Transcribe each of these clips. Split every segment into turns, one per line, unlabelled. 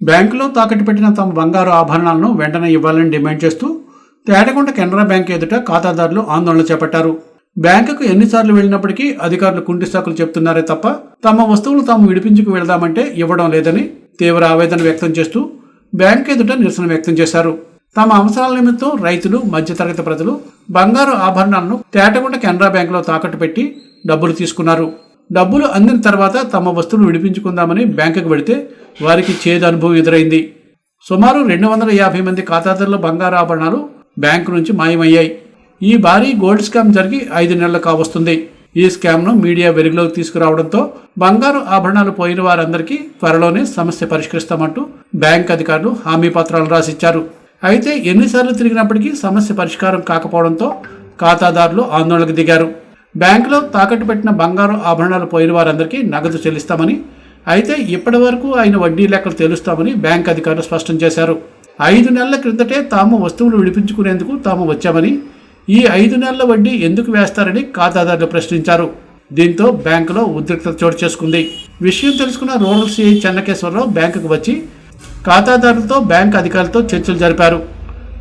బ్యాంకులో తాకట్టు పెట్టిన తమ బంగారు ఆభరణాలను వెంటనే ఇవ్వాలని డిమాండ్ చేస్తూ తేటకొండ కెనరా బ్యాంక్ ఎదుట ఖాతాదారులు ఆందోళన చేపట్టారు. బ్యాంకుకు ఎన్నిసార్లు వెళ్ళినప్పటికీ అధికారులు కుంటిసాకులు చెప్తున్నారే తప్ప తమ వస్తువులు తాము విడిపించుకు వెళదామంటే ఇవ్వడం లేదని తీవ్ర ఆవేదన వ్యక్తం చేస్తూ బ్యాంక్ ఎదుట నిరసన వ్యక్తం చేశారు. తమ అవసరాల నిమిత్తం రైతులు మధ్యతరగతి ప్రజలు బంగారు ఆభరణాలను తేటగుంట కెనరా బ్యాంకులో తాకట్టు పెట్టి డబ్బులు తీసుకున్నారు. డబ్బులు అందిన తర్వాత తమ వస్తువులు విడిపించుకుందామని బ్యాంకుకు వెడితే వారికి చేదు అనుభవం ఎదురైంది. సుమారు రెండు వందల యాభై మంది ఖాతాదారుల బంగారు ఆభరణాలు బ్యాంకు నుంచి మాయమయ్యాయి. ఈ భారీ గోల్డ్ స్కామ్ జరిగి ఐదు నెలలు కావస్తుంది. ఈ స్కామ్ను మీడియా వెలుగులోకి తీసుకురావడంతో బంగారు ఆభరణాలు పోయిన వారందరికీ త్వరలోనే సమస్య పరిష్కరిస్తామంటూ బ్యాంక్ అధికారులు హామీ పత్రాలు రాసిచ్చారు. అయితే ఎన్నిసార్లు తిరిగినప్పటికీ సమస్య పరిష్కారం కాకపోవడంతో ఖాతాదారులు ఆందోళనకు దిగారు. బ్యాంకులో తాకట్టు పెట్టిన బంగారు ఆభరణాలు పోయిన వారందరికీ నగదు చెల్లిస్తామని అయితే ఇప్పటి వరకు ఆయన వడ్డీ లెక్కలు తెలుస్తామని బ్యాంక్ అధికారులు స్పష్టం చేశారు. ఐదు నెలల క్రిందటే తాము వస్తువులు విడిపించుకునేందుకు తాము వచ్చామని ఈ ఐదు నెలల వడ్డీ ఎందుకు వేస్తారని ఖాతాదారులు ప్రశ్నించారు. దీంతో బ్యాంకులో ఉద్రిక్తత చోటు చేసుకుంది. విషయం తెలుసుకున్న రూరల్ సిఐ చెన్నకేశ్వరరావు బ్యాంకుకు వచ్చి ఖాతాదారులతో బ్యాంక్ అధికారులతో చర్చలు జరిపారు.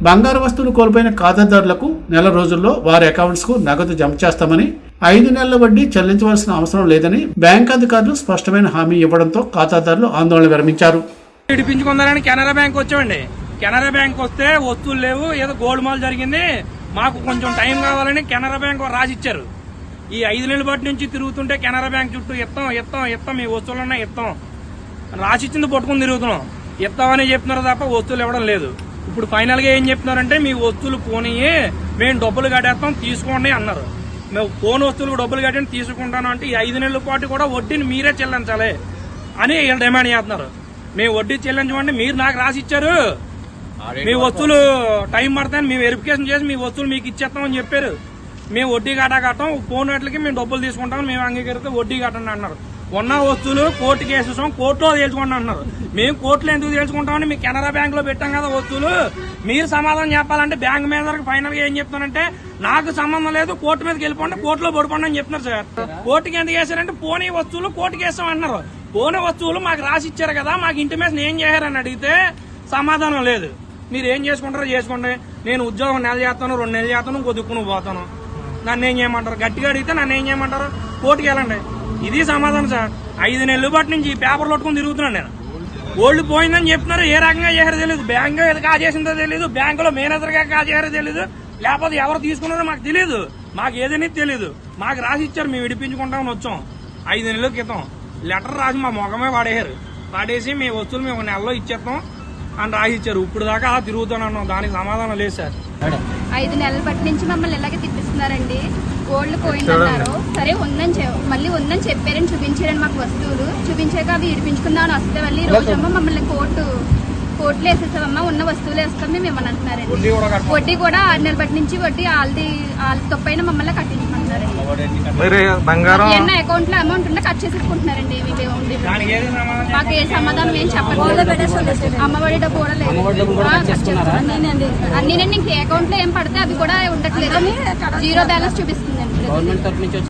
బంగారు వస్తువులు కోల్పోయిన ఖాతాదారులకు నెల రోజుల్లో వారి అకౌంట్స్కు నగదు జమ చేస్తామని ఐదు నెలల వడ్డీ చెల్లించవలసిన అవసరం లేదని బ్యాంక్ అధికారులు స్పష్టమైన హామీ ఇవ్వడంతో ఖాతాదారులు ఆందోళన విరమించారు.
ఇడిపించుకుందారని కెనరా బ్యాంక్ వచ్చామండి. కెనరా బ్యాంక్ వస్తే వస్తువులు లేవు ఏదో గోల్డ్ మాల్ జరిగింది. మాకు కొంచెం టైం కావాలని కెనరా బ్యాంక్ వారు రాసిచ్చారు. ఈ ఐదు నెలల బట్టి నుంచి తిరుగుతుంటే కెనరా బ్యాంక్ చుట్టూ ఇస్తాం ఇస్తాం ఇస్తాం మీ వస్తువులన్నా ఇస్తాం రాసిచ్చింది పట్టుకుని తిరుగుతున్నాం. ఇస్తామని చెప్తున్నారు తప్ప వస్తువులు ఇవ్వడం లేదు. ఇప్పుడు ఫైనల్గా ఏం చెప్తున్నారంటే మీ వస్తువులు పోనీయి మేము డబ్బులు కట్టేస్తాం తీసుకోండి అన్నారు. మేము ఫోన్ వస్తువులకు డబ్బులు కట్టండి తీసుకుంటాను అంటే ఈ ఐదు నెలల పాటు కూడా వడ్డీని మీరే చెల్లించాలి అని వీళ్ళు డిమాండ్ చేస్తున్నారు. మేము వడ్డీ చెల్లించమంటే మీరు నాకు రాసి ఇచ్చారు. మీ వస్తువులు టైం పడతాయని మేము వెరిఫికేషన్ చేసి మీ వస్తువులు మీకు ఇచ్చేస్తామని చెప్పారు. మేము వడ్డీ కట్టా కట్టాం ఫోన్ రేట్లకి మేము డబ్బులు తీసుకుంటాం మేము అంగీకరిస్తే వడ్డీ కట్టండి అన్నారు. ఉన్న వస్తువులు కోర్టు కేసేసాం కోర్టులో తేల్చుకోండి అన్నారు మేము కోర్టులో ఎందుకు తేల్చుకుంటామని మీ కెనరా బ్యాంక్లో పెట్టాం కదా వస్తువులు. మీరు సమాధానం చెప్పాలంటే బ్యాంక్ మేనేజర్ ఫైనల్గా ఏం చెప్తున్నారంటే నాకు సంబంధం లేదు కోర్టు మీదకి వెళ్ళిపోండి కోర్టులో పడుకోండి అని చెప్తున్నారు సార్. కోర్టుకి ఎందుకు వేసారంటే పోనీ వస్తువులు కోర్టుకి వేస్తాం అన్నారు పోనీ వస్తువులు మాకు రాసి ఇచ్చారు కదా మాకు ఇంటిమేషన్ ఏం చేశారని అడిగితే సమాధానం లేదు. మీరు ఏం చేసుకుంటారో చేసుకోండి. నేను ఉద్యోగం నెల చేస్తాను రెండు నెలలు చేస్తాను ఇంకో దిక్కు నువ్వు పోతాను. నన్ను ఏం చేయమంటారు? గట్టిగా అడిగితే నన్ను ఏం చేయమంటారు? కోర్టుకి వెళ్ళండి. ఇది సమాధానం సార్. ఐదు నెలల పాటు నుంచి ఈ పేపర్లు పట్టుకుని తిరుగుతున్నాను నేను. ఓల్డ్ పోయిందని చెప్తున్నారు ఏ రకంగా చేశారో తెలియదు బ్యాంక్ ఏది కాజేసిందో తెలియదు బ్యాంకులో మేనేజర్గా కాజేయారో తెలియదు లేకపోతే ఎవరు తీసుకున్నారో మాకు తెలియదు మాకు ఏదైనా తెలియదు మాకు రాసి ఇచ్చారు మేము విడిపించుకుంటామని వచ్చాం. ఐదు నెలల క్రితం లెటర్ రాసి మా మొఖమే వాడేశారు. వాడేసి మీ వస్తువులు మేము నెలలో ఇచ్చేస్తాం అని రాసి ఇచ్చారు. ఇప్పుడు దాకా అలా తిరుగుతున్నాను. దానికి సమాధానం లేదు సార్.
ఐదు నెలల బట్టి నుంచి మమ్మల్ని ఇలాగే తిప్పిస్తున్నారండి. గోల్డ్ పోయిందన్నారు సరే ఉందని మళ్ళీ ఉందని చెప్పారని చూపించారని మాకు వస్తువులు. చూపించాక అవి ఇడిపించుకుందామని వస్తే మళ్ళీ రోజమ్మా మమ్మల్ని కోర్టు కోర్టులో వేసేసామమ్మా ఉన్న వస్తువులు వేస్తాం మేము ఏమని అంటున్నారండి.
వడ్డీ కూడా
ఆరు నెలల బట్టి నుంచి వడ్డీ వాళ్ళది వాళ్ళ తప్పైన మమ్మల్ని కట్టించమంటున్నారండి.
మరి బంగారం
ఎన్న అకౌంట్లో అమౌంట్ ఉంటే కట్ చేసేసుకుంటున్నారండి ఇవి ఉంది.
దానికి ఏది సమాధానం
మాకు ఏ సమాధానం ఏం చెప్పలేదు అమ్మఒడి డబ్బు కూడా లేదు. అన్ని నేను ఇంక అకౌంట్లో ఏం పడితే అవి కూడా ఉండట్లేదు. Zero balance చూపిస్తుందండి.